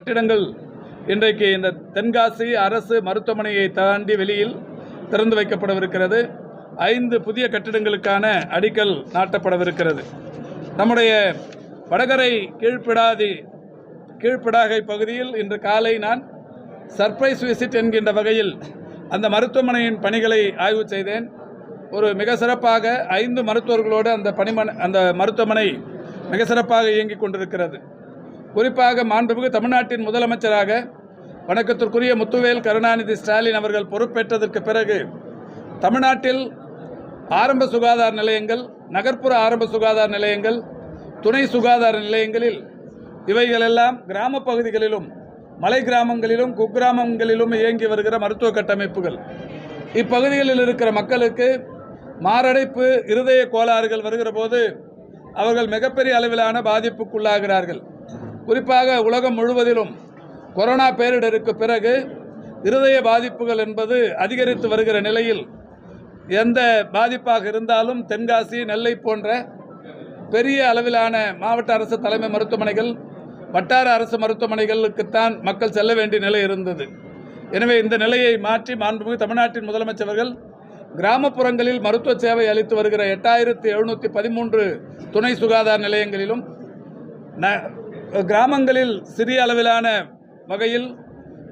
கட்டிடங்கள் இன்றைக்கு இந்த தென்காசி அரசு மருத்துவமனையை தாண்டி வெளியில் திறந்து வைக்கப்படவிருக்கிறது. ஐந்து புதிய கட்டிடங்களுக்கான அடிக்கல் நாட்டப்படவிருக்கிறது. நம்முடைய வடகரை கீழ்ப்பிடாதி கீழ்ப்பிடாகை பகுதியில் இன்று காலை நான் சர்ப்ரைஸ் விசிட் என்கின்ற வகையில் அந்த மருத்துவமனையின் பணிகளை ஆய்வு செய்தேன். ஒரு மிக சிறப்பாக ஐந்து மருத்துவர்களோடு அந்த பணிமனை அந்த மருத்துவமனை மிக சிறப்பாக இயங்கிக் கொண்டிருக்கிறது. குறிப்பாக மாண்புமிகு தமிழ்நாட்டின் முதலமைச்சராக வணக்கத்திற்குரிய முத்துவேல் கருணாநிதி ஸ்டாலின் அவர்கள் பொறுப்பேற்றதற்கு பிறகு தமிழ்நாட்டில் ஆரம்ப சுகாதார நிலையங்கள் நகர்ப்புற ஆரம்ப சுகாதார நிலையங்கள் துணை சுகாதார நிலையங்களில் இவைகளெல்லாம் கிராம பகுதிகளிலும் மலை கிராமங்களிலும் குக்கிராமங்களிலும் இயங்கி வருகிற மருத்துவ கட்டமைப்புகள். இப்பகுதிகளில் இருக்கிற மக்களுக்கு மாரடைப்பு இருதய கோளாறுகள் வருகிற போது அவர்கள் மிகப்பெரிய அளவிலான பாதிப்புக்குள்ளாகிறார்கள். குறிப்பாக உலகம் முழுவதிலும் கொரோனா பேரிடருக்கு பிறகு இருதய பாதிப்புகள் என்பது அதிகரித்து வருகிற நிலையில் எந்த பாதிப்பாக இருந்தாலும் தென்காசி நெல்லை போன்ற பெரிய அளவிலான மாவட்ட அரசு தலைமை மருத்துவமனைகள் வட்டார அரசு மருத்துவமனைகளுக்குத்தான் மக்கள் செல்ல வேண்டிய நிலை இருந்தது. எனவே இந்த நிலையை மாற்றி மாண்புமிகு தமிழ்நாட்டின் முதலமைச்சர்கள் கிராமப்புறங்களில் மருத்துவ சேவை அளித்து வருகிற எட்டாயிரத்து எழுநூற்றி பதிமூன்று துணை சுகாதார நிலையங்களிலும் ந- கிராமங்களில் சிறிய அளவிலான வகையில்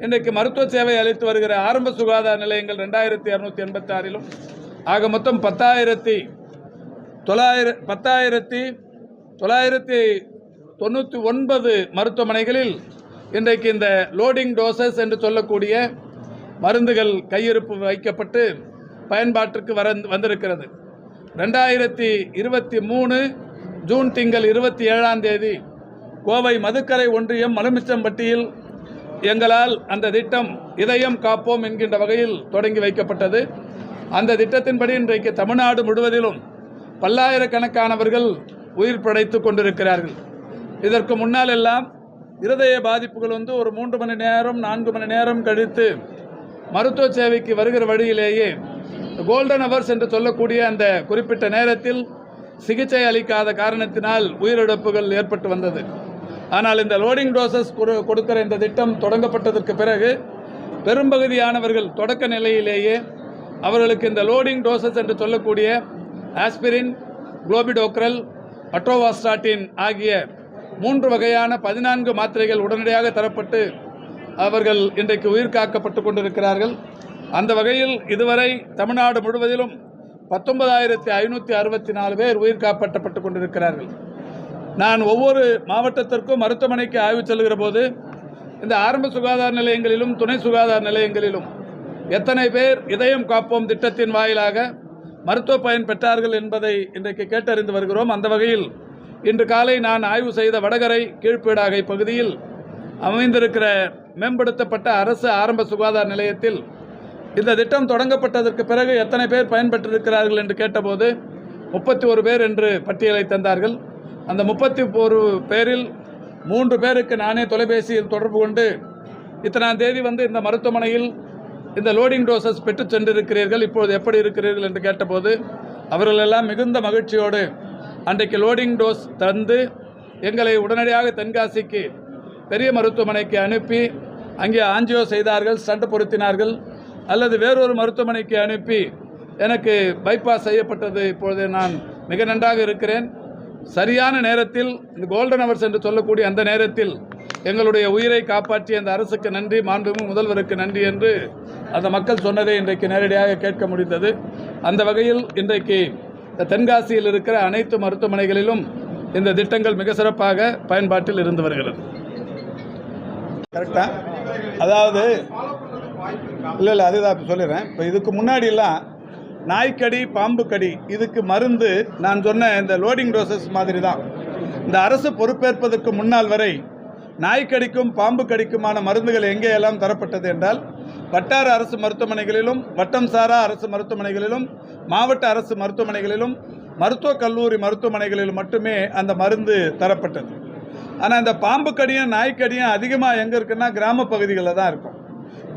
இன்றைக்கு மருத்துவ சேவை அளித்து வருகிற ஆரம்ப சுகாதார நிலையங்கள் ரெண்டாயிரத்தி இரநூத்தி எண்பத்தி ஆறிலும் ஆக மொத்தம் பத்தாயிரத்தி தொள்ளாயிர பத்தாயிரத்தி தொள்ளாயிரத்தி தொண்ணூற்றி ஒன்பது மருத்துவமனைகளில் இன்றைக்கு இந்த லோடிங் டோசஸ் என்று சொல்லக்கூடிய மருந்துகள் கையிருப்பு வைக்கப்பட்டு பயன்பாட்டிற்கு வர வந்திருக்கிறது. ரெண்டாயிரத்தி இருபத்தி மூணு ஜூன் திங்கள் இருபத்தி ஏழாம் தேதி கோவை மதுக்கரை ஒன்றியம் மலுமிச்சம்பட்டியில் எங்களால் அந்த திட்டம் இதயம் காப்போம் என்கின்ற வகையில் தொடங்கி வைக்கப்பட்டது. அந்த திட்டத்தின்படி இன்றைக்கு தமிழ்நாடு முழுவதிலும் பல்லாயிரக்கணக்கானவர்கள் உயிர் பிழைத்து கொண்டிருக்கிறார்கள். இதற்கு முன்னால் எல்லாம் இருதய பாதிப்புகள் வந்து ஒரு மூன்று மணி நேரம் நான்கு மணி நேரம் கழித்து மருத்துவ சேவைக்கு வருகிற வழியிலேயே கோல்டன் அவர்ஸ் என்று சொல்லக்கூடிய அந்த குறிப்பிட்ட நேரத்தில் சிகிச்சை அளிக்காத காரணத்தினால் உயிரிழப்புகள் ஏற்பட்டு வந்தது. ஆனால் இந்த லோடிங் டோசஸ் கொடு- கொடுக்கிற இந்த திட்டம் தொடங்கப்பட்டதற்கு பிறகு பெரும்பகுதியானவர்கள் தொடக்க நிலையிலேயே அவர்களுக்கு இந்த லோடிங் டோசஸ் என்று சொல்லக்கூடிய ஆஸ்பிரின் குளோபிடோக்ரல் அட்ரோவாஸ்டாட்டின் ஆகிய மூன்று வகையான பதினான்கு மாத்திரைகள் உடனடியாக தரப்பட்டு அவர்கள் இன்றைக்கு உயிர் காக்கப்பட்டு கொண்டிருக்கிறார்கள். அந்த வகையில் இதுவரை தமிழ்நாடு முழுவதிலும் பத்தொன்பதாயிரத்தி ஐநூற்றி அறுபத்தி நாலு பேர் உயிர் காப்பாற்றப்பட்டு கொண்டிருக்கிறார்கள். நான் ஒவ்வொரு மாவட்டத்திற்கும் மருத்துவமனைக்கு ஆய்வு செல்கிற போது இந்த ஆரம்ப சுகாதார நிலையங்களிலும் துணை சுகாதார நிலையங்களிலும் எத்தனை பேர் இதயம் காப்போம் திட்டத்தின் வாயிலாக மருத்துவ பயன் பெற்றார்கள் என்பதை இன்றைக்கு கேட்டறிந்து வருகிறோம். அந்த வகையில் இன்று காலை நான் ஆய்வு செய்த வடகரை கீழ்ப்பீடாகை பகுதியில் அமைந்திருக்கிற மேம்படுத்தப்பட்ட அரசு ஆரம்ப சுகாதார நிலையத்தில் இந்த திட்டம் தொடங்கப்பட்டதற்கு பிறகு எத்தனை பேர் பயன்பெற்றிருக்கிறார்கள் என்று கேட்டபோது முப்பத்தி ஒரு பேர் என்று பட்டியலை தந்தார்கள். அந்த முப்பத்தி ஒரு பேரில் மூன்று பேருக்கு நானே தொலைபேசியில் தொடர்பு கொண்டு இத்தனாம் தேதி வந்து இந்த மருத்துவமனையில் இந்த லோடிங் டோசஸ் பெற்று சென்றிருக்கிறீர்கள் இப்பொழுது எப்படி இருக்கிறீர்கள் என்று கேட்டபோது அவர்களெல்லாம் மிகுந்த மகிழ்ச்சியோடு அன்றைக்கு லோடிங் டோஸ் தந்து எங்களை உடனடியாக தென்காசிக்கு பெரிய மருத்துவமனைக்கு அனுப்பி அங்கே ஆஞ்சியோ செய்தார்கள் ஸ்டண்ட் பொருத்தினார்கள் அல்லது வேறொரு மருத்துவமனைக்கு அனுப்பி எனக்கு பைபாஸ் செய்யப்பட்டது. இப்பொழுது நான் மிக நன்றாக இருக்கிறேன். சரியான நேரத்தில் இந்த கோல்டன் அவர்ஸ் என்று சொல்லக்கூடிய அந்த நேரத்தில் எங்களுடைய உயிரை காப்பாற்றிய அந்த அரசுக்கு நன்றி மாண்புமிகு முதல்வருக்கு நன்றி என்று அந்த மக்கள் சொன்னதை இன்றைக்கு நேரடியாக கேட்க முடிந்தது. அந்த வகையில் இன்றைக்கு இந்த தென்காசியில் இருக்கிற அனைத்து மருத்துவமனைகளிலும் இந்த திட்டங்கள் மிக சிறப்பாக பயன்பாட்டில் இருந்து வருகிறது. கரெக்டாக அதாவது இல்லை இல்லை அதுதான் சொல்லிடுறேன். இப்போ இதுக்கு முன்னாடிலாம் நாய்க்கடி பாம்பு கடி இதுக்கு மருந்து நான் சொன்ன இந்த லோடிங் டோசஸ் மாதிரி தான் இந்த அரசு பொறுப்பேற்பதற்கு முன்னால் வரை நாய்க்கடிக்கும் பாம்பு கடிக்குமான மருந்துகள் எங்கே எல்லாம் தரப்பட்டது என்றால் வட்டார அரசு மருத்துவமனைகளிலும் வட்டம் சாரா அரசு மருத்துவமனைகளிலும் மாவட்ட அரசு மருத்துவமனைகளிலும் மருத்துவக் கல்லூரி மருத்துவமனைகளிலும் மட்டுமே அந்த மருந்து தரப்பட்டது. ஆனால் இந்த பாம்பு கடியும் நாய்க்கடியும் அதிகமாக எங்கே இருக்குன்னா கிராம பகுதிகளில் தான் இருக்கும்.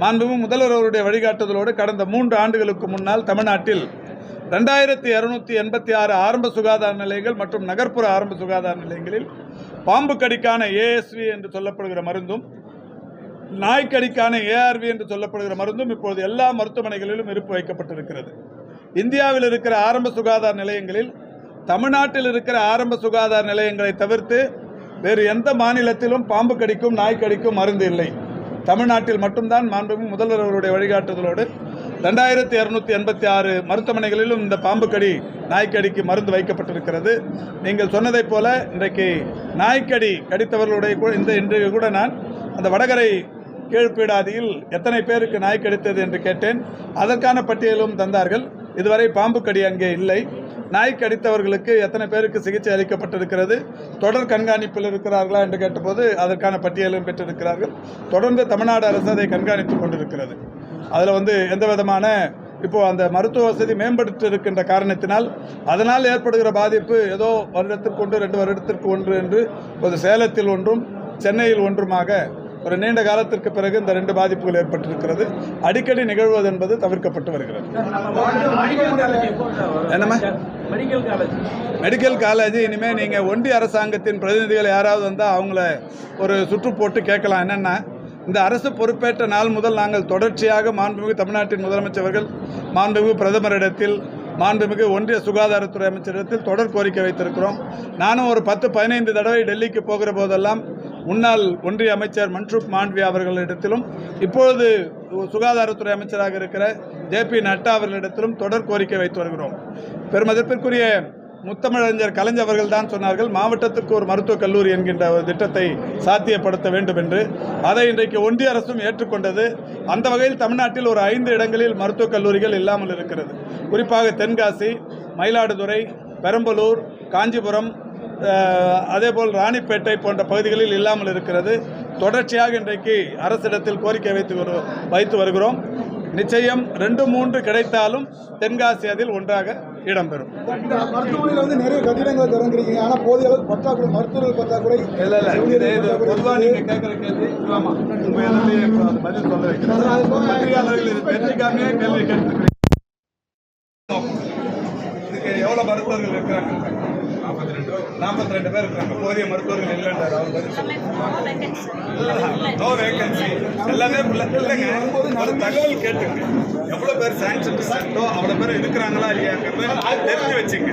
மாண்புமிகு முதல்வர் அவருடைய வழிகாட்டுதலோடு கடந்த மூன்று ஆண்டுகளுக்கு முன்னால் தமிழ்நாட்டில் ரெண்டாயிரத்தி இரநூத்தி எண்பத்தி ஆறு ஆரம்ப சுகாதார நிலையங்கள் மற்றும் நகர்ப்புற ஆரம்ப சுகாதார நிலையங்களில் பாம்பு கடிக்கான ஏஎஸ்வி என்று சொல்லப்படுகிற மருந்தும் நாய்க்கடிக்கான ஏஆர்வி என்று சொல்லப்படுகிற மருந்தும் இப்பொழுது எல்லா மருத்துவமனைகளிலும் இருப்பு வைக்கப்பட்டிருக்கிறது. இந்தியாவில் இருக்கிற ஆரம்ப சுகாதார நிலையங்களில் தமிழ்நாட்டில் இருக்கிற ஆரம்ப சுகாதார நிலையங்களை தவிர்த்து வேறு எந்த மாநிலத்திலும் பாம்பு கடிக்கும் நாய் கடிக்கும் மருந்து இல்லை. தமிழ்நாட்டில் மட்டும்தான் மாண்புமிகு முதல்வர் அவருடைய வழிகாட்டுதலோடு ரெண்டாயிரத்தி இரநூத்தி எண்பத்தி ஆறு மருத்துவமனைகளிலும் இந்த பாம்புக்கடி நாய்க்கடிக்கு மருந்து வைக்கப்பட்டிருக்கிறது. நீங்கள் சொன்னதைப் போல இன்றைக்கு நாய்க்கடி கடித்தவர்களுடைய இந்த இன்றைக்கு கூட நான் அந்த வடகரை கீழ்பீடாதியில் எத்தனை பேருக்கு நாய் கடித்தது என்று கேட்டேன். அதற்கான பட்டியலும் தந்தார்கள். இதுவரை பாம்பு கடி அங்கே இல்லை. நாய் கடித்தவர்களுக்கு எத்தனை பேருக்கு சிகிச்சை அளிக்கப்பட்டிருக்கிறது? தொடர் கண்காணிப்பில் இருக்கிறார்களா என்று கேட்டபோது அதற்கான பட்டியலும் பெற்றிருக்கிறார்கள். தொடர்ந்து தமிழ்நாடு அரசு அதை கண்காணித்துக் கொண்டிருக்கிறது. அதில் வந்து எந்த விதமான இப்போது அந்த மருத்துவ வசதி மேம்பட்டு இருக்கின்ற காரணத்தினால் அதனால் ஏற்படுகிற பாதிப்பு ஏதோ வருடத்திற்கு ஒன்று ரெண்டு வருடத்திற்கு ஒன்று என்று ஒரு சேலத்தில் ஒன்றும் சென்னையில் ஒன்றுமாக ஒரு நீண்ட காலத்திற்கு பிறகு இந்த ரெண்டு பாதிப்புகள் ஏற்பட்டிருக்கிறது. அடிக்கடி நிகழ்வது என்பது தவிர்க்கப்பட்டு வருகிறது. என்னம்மா? மெடிக்கல் காலேஜ் மெடிக்கல் காலேஜ் இனிமேல் நீங்கள் ஒன்றிய அரசாங்கத்தின் பிரதிநிதிகள் யாராவது வந்தால் அவங்கள ஒரு சுற்று போட்டு கேட்கலாம். என்னென்னா இந்த அரசு பொறுப்பேற்ற நாள் முதல் நாங்கள் தொடர்ச்சியாக மாண்புமிகு தமிழ்நாட்டின் முதலமைச்சர்கள் மாண்புமிகு பிரதமரிடத்தில் மாண்புமிகு ஒன்றிய சுகாதாரத்துறை அமைச்சரிடத்தில் தொடர் கோரிக்கை வைத்திருக்கிறோம். நானும் ஒரு பத்து பதினைந்து தடவை டெல்லிக்கு போகிற போதெல்லாம் முன்னாள் ஒன்றிய அமைச்சர் மன்சுக் மாண்ட்வி அவர்களிடத்திலும் இப்பொழுது சுகாதாரத்துறை அமைச்சராக இருக்கிற ஜேபி நட்டா அவர்களிடத்திலும் தொடர் கோரிக்கை வைத்து வருகிறோம். பெருமதிப்பிற்குரிய முத்தமிழறிஞர் கலைஞர் அவர்கள் தான் சொன்னார்கள் மாவட்டத்திற்கு ஒரு மருத்துவக் கல்லூரி என்கின்ற ஒரு திட்டத்தை சாத்தியப்படுத்த வேண்டும் என்று. அதை இன்றைக்கு ஒன்றிய அரசும் ஏற்றுக்கொண்டது. அந்த வகையில் தமிழ்நாட்டில் ஒரு ஐந்து இடங்களில் மருத்துவக் கல்லூரிகள் இல்லாமல் இருக்கிறது. குறிப்பாக தென்காசி மயிலாடுதுறை பெரம்பலூர் காஞ்சிபுரம் அதேபோல் ராணிப்பேட்டை போன்ற பகுதிகளில் இல்லாமல் இருக்கிறது. தொடர்ச்சியாக இன்றைக்கு அரசிடத்தில் கோரிக்கை வைத்து வரு- வைத்து வருகிறோம். நிச்சயம் ரெண்டு மூன்று கிடைத்தாலும் தென்காசி அதில் ஒன்றாக இடம்பெறும். மருத்துவமனையில் வந்து நிறைய கட்டிடங்களை திறந்துருக்கீங்க. ஆனால் போதிய அளவுக்கு பற்றாக்குறை மருத்துவர்கள் பற்றாக்குறை இல்ல இல்ல. இது இது பொதுவா நீங்க கேட்கிற கேள்வி ஆமா. உங்க இதுலயே இப்ப அது பதில் சொல்ல வைக்கிறேன். பத்திரிகையாளர்கள் இது தெரிஞ்சுக்காமையே கேள்வி கேட்டுருக்கீங்க இதுக்கு எவ்வளவு மருத்துவர்கள் இருக்கிறாங்க? நாற்பத்தி ரெண்டு பேர் இருக்கிறாங்க போதிய மருத்துவர்கள் இல்லைன்றார். அவர் பதில் நோ வேகன்சி எல்லாமே உள்ள இல்லைங்க. ஒரு தகவல் கேட்டுங்க. எவ்வளவு பேர் சாங்ஷன் இருக்கோ அவ்வளவு பேர் இருக்கிறாங்களா இல்லையாங்கிறத தெரிஞ்சு வச்சுங்க.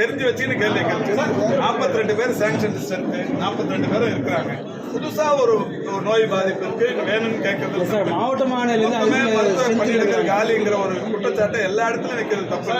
தெரிஞ்சு வச்சுன்னு கேள்வி கேட்கு நாற்பத்தி ரெண்டு பேர் சாங்ஷன் ஸ்ட்ரென்த் நாற்பத்தி ரெண்டு பேரும் இருக்கிறாங்க. புதுசா ஒரு ஒரு நோய் பாதிப்பு இருக்கு. வேணும்னு கேட்கறது சார் மாவட்ட மாநில மொத்தமே மருத்துவ பணியிடங்கள் காலிங்கிற ஒரு குற்றச்சாட்டை எல்லா இடத்துலயும் வைக்கிறது தப்பு